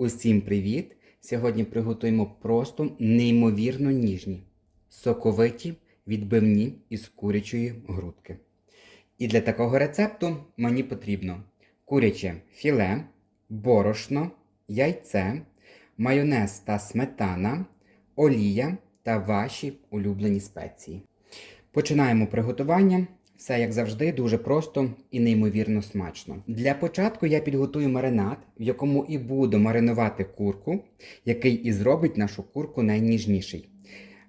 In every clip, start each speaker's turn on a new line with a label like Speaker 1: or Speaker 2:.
Speaker 1: Усім привіт! Сьогодні приготуємо просто неймовірно ніжні, соковиті відбивні із курячої грудки. І для такого рецепту мені потрібно куряче філе, борошно, яйце, майонез та сметана, олія та ваші улюблені спеції. Починаємо приготування. Все як завжди, дуже просто і неймовірно смачно. Для початку я підготую маринад, в якому і буду маринувати курку, який і зробить нашу курку найніжніший.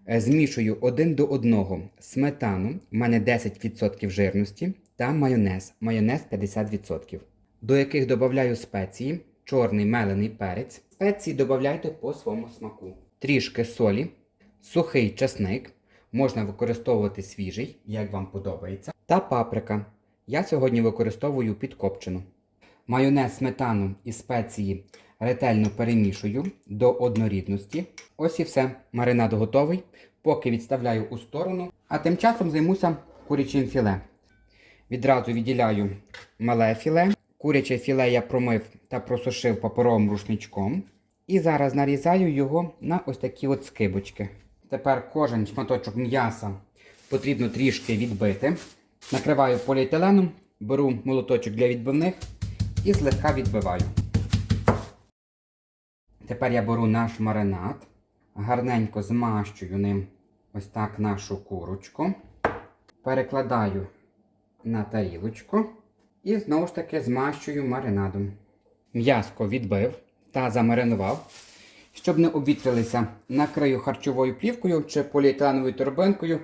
Speaker 1: Е, Змішую один до одного сметану, в мене 10% жирності, та майонез, майонез 50%, до яких додаю спеції, чорний мелений перець. Спеції додавайте по своєму смаку. Трішки солі, сухий чесник, можна використовувати свіжий, як вам подобається, та паприка. Я сьогодні використовую підкопчену. Майонез, сметану і спеції ретельно перемішую до однорідності. Ось і все. Маринад готовий. Поки відставляю у сторону, а тим часом займуся курячим філе. Відразу відділяю мале філе. Куряче філе я промив та просушив паперовим рушничком. І зараз нарізаю його на ось такі от скибочки. Тепер кожен шматочок м'яса потрібно трішки відбити. Накриваю поліетиленом, беру молоточок для відбивних і злегка відбиваю. Тепер я беру наш маринад, гарненько змащую ним ось так нашу курочку, перекладаю на тарілочку і знову ж таки змащую маринадом. М'яско відбив та замаринував. Щоб не обвітрилися, накрию харчовою плівкою чи поліетиленовою торбинкою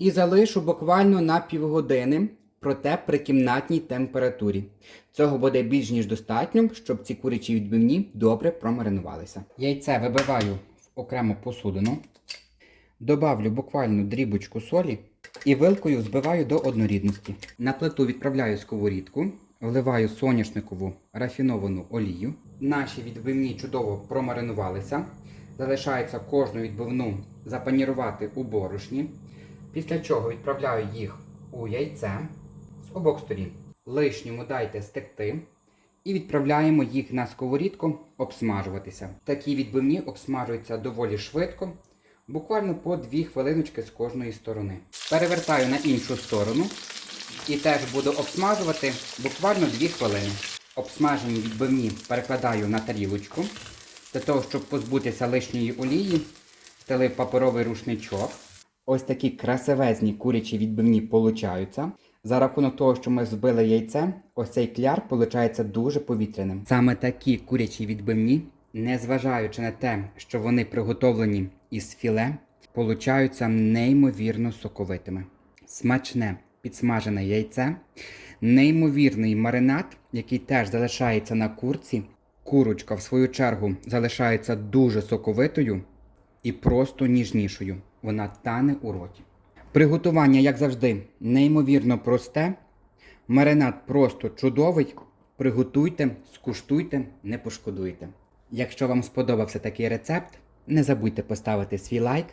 Speaker 1: і залишу буквально на півгодини, проте при кімнатній температурі. Цього буде більш ніж достатньо, щоб ці курячі відбивні добре промаринувалися. Яйце вибиваю в окрему посудину, добавлю буквально дрібочку солі і вилкою збиваю до однорідності. На плиту відправляю сковорідку, вливаю соняшникову рафіновану олію. Наші відбивні чудово промаринувалися. Залишається кожну відбивну запанірувати у борошні. Після чого відправляю їх у яйце з обох сторін. Лишньому дайте стекти і відправляємо їх на сковорідку обсмажуватися. Такі відбивні обсмажуються доволі швидко, буквально по 2 хвилиночки з кожної сторони. Перевертаю на іншу сторону і теж буду обсмажувати буквально 2 хвилини. Обсмажені відбивні перекладаю на тарілочку. Для того, щоб позбутися лишньої олії, стелив паперовий рушничок. Ось такі красивезні курячі відбивні получаються. За рахунок того, що ми збили яйце, ось цей кляр получається дуже повітряним. Саме такі курячі відбивні, незважаючи на те, що вони приготовлені із філе, получаються неймовірно соковитими. Смачне підсмажене яйце, неймовірний маринад, який теж залишається на курці. Курочка, в свою чергу, залишається дуже соковитою і просто ніжнішою. Вона тане у роті. Приготування, як завжди, неймовірно просте. Маринад просто чудовий. Приготуйте, скуштуйте, не пошкодуйте. Якщо вам сподобався такий рецепт, не забудьте поставити свій лайк.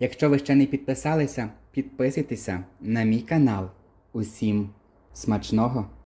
Speaker 1: Якщо ви ще не підписалися, підписуйтеся на мій канал. Усім смачного!